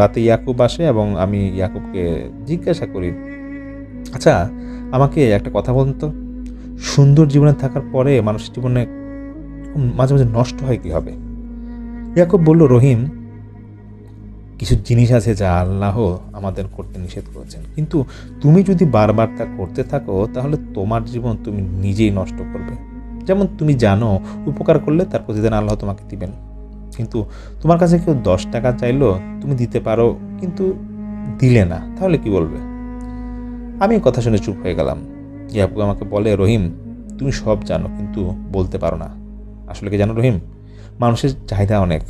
রাতে ইয়াকুব আসে এবং আমি ইয়াকুবকে জিজ্ঞাসা করি আচ্ছা আমাকে একটা কথা বলুন তো। সুন্দর জীবনে থাকার পরে মানুষের জীবনে মাঝে মাঝে নষ্ট হয় কী হবে ইয়াকুব বলল, রহিম, কিছু জিনিস আছে যা আল্লাহ আমাদের করতে নিষেধ করেছেন। কিন্তু তুমি যদি বারবার তা করতে থাকো, তাহলে তোমার জীবন তুমি নিজেই নষ্ট করবে। যেমন তুমি জানো, উপকার করলে তার প্রতিদিন আল্লাহ তোমাকে দিবেন। কিন্তু তোমার কাছে কেউ দশ টাকা চাইলো, তুমি দিতে পারো, কিন্তু দিলে না, তাহলে কি বলবে? আমি কথা শুনে চুপ হয়ে গেলাম। ইয়াবু আমাকে বলে, রহিম, তুমি সব জানো, কিন্তু বলতে পারো না। আসলে কি জানো রহিম? মানুষের চাহিদা অনেক।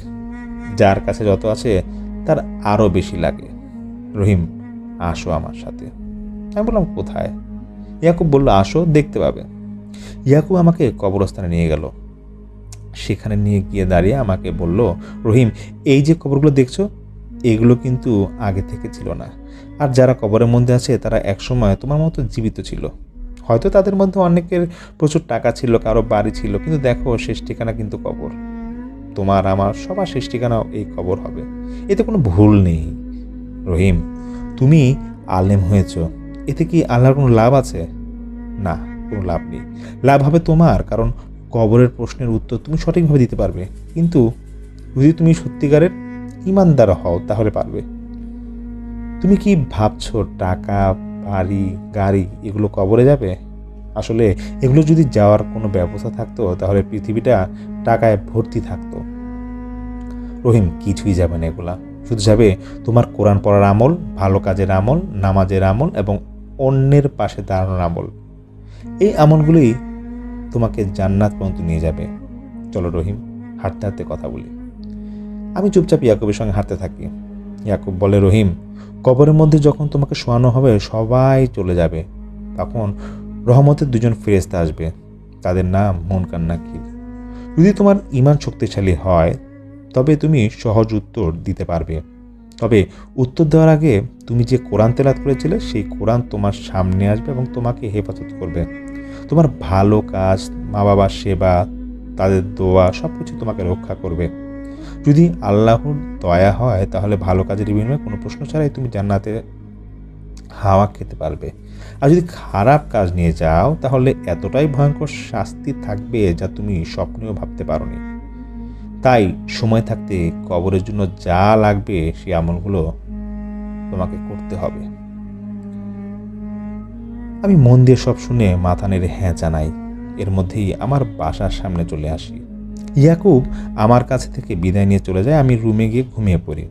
যার কাছে যত আছে, তার আরও বেশি লাগে। রহিম, আসো আমার সাথে। আমি বললাম, কোথায়? ইয়াকুব বলল, আসো, দেখতে পাবে। ইয়াকুব আমাকে কবরস্থানে নিয়ে গেল। সেখানে নিয়ে গিয়ে দাঁড়িয়ে আমাকে বলল, রহিম, এই যে কবরগুলো দেখছ, এগুলো কিন্তু আগে থেকে ছিল না। আর যারা কবরের মধ্যে আছে, তারা একসময় তোমার মতো জীবিত ছিল। হয়তো তাদের মধ্যে অনেকের প্রচুর টাকা ছিল, কারও বাড়ি ছিল, কিন্তু দেখো, শেষ ঠিকানা কিন্তু কবর। তোমার, আমার সবার শেষ ঠিকানাও এই কবর হবে। এতে কোনো ভুল নেই। রহিম, তুমি আলেম হয়েছ। এতে কি আল্লাহর কোনো লাভ আছে? না, কোনো লাভ নেই। লাভ হবে তোমার, কারণ কবরের প্রশ্নের উত্তর তুমি সঠিকভাবে দিতে পারবে। কিন্তু যদি তুমি সত্যিকারের ইমানদার হও, তাহলে পারবে। তুমি কি ভাবছ টাকা, বাড়ি, গাড়ি এগুলো কবরে যাবে? আসলে এগুলো যদি যাওয়ার কোনো ব্যবস্থা থাকতো, তাহলে পৃথিবীটা টাকায় ভর্তি থাকতো। রহিম, কিছুই যাবে না এগুলা। শুধু যাবে তোমার কোরআন পড়ার আমল, ভালো কাজের আমল, নামাজের আমল এবং অন্যের পাশে দাঁড়ানোর আমল। এই আমলগুলোই তোমাকে জান্নাত পর্যন্ত নিয়ে যাবে। চলো রহিম, হাঁটতে হাঁটতে কথা বলি। আমি চুপচাপ ইয়াকুবের সঙ্গে হাঁটতে থাকি। ইয়াকুব বলে, রহিম, কবরের মধ্যে যখন তোমাকে শোয়ানো হবে, সবাই চলে যাবে। তখন রহমতের দুজন ফেরেস্তা আসবে। তাদের নাম মনকান নাকির যদি তোমার ইমান শক্তিশালী হয়, তবে তুমি সহজ উত্তর দিতে পারবে। তবে উত্তর দেওয়ার আগে তুমি যে কোরআন তেলাত করেছিলে, সেই কোরআন তোমার সামনে আসবে এবং তোমাকে হেফাজত করবে। তোমার ভালো কাজ মা বাবার সেবা, তাদের দোয়া সব কিছু তোমাকে রক্ষা করবে। যদি আল্লাহর দয়া হয়, তাহলে ভালো কাজের বিনিময়ে কোনো প্রশ্ন ছাড়াই তুমি জান্নাতে হাওয়া খেতে পারবে। আর যদি খারাপ কাজ নিয়ে যাও, তাহলে এতটাই ভয়ঙ্কর শাস্তি থাকবে যা তুমি স্বপ্নেও ভাবতে পারোনি। তাই সময় থাকতে কবরের জন্য যা লাগবে সেই আমলগুলো তোমাকে করতে হবে। আমি মন দিয়ে সব শুনে মাথা নেড়ে হ্যাঁ জানাই। এর মধ্যেই আমার বাসার সামনে চলে আসি। ইয়াকুব আমার কাছে থেকে বিদায় নিয়ে চলে যায়, আমি রুমে গিয়ে ঘুমিয়ে পড়ি।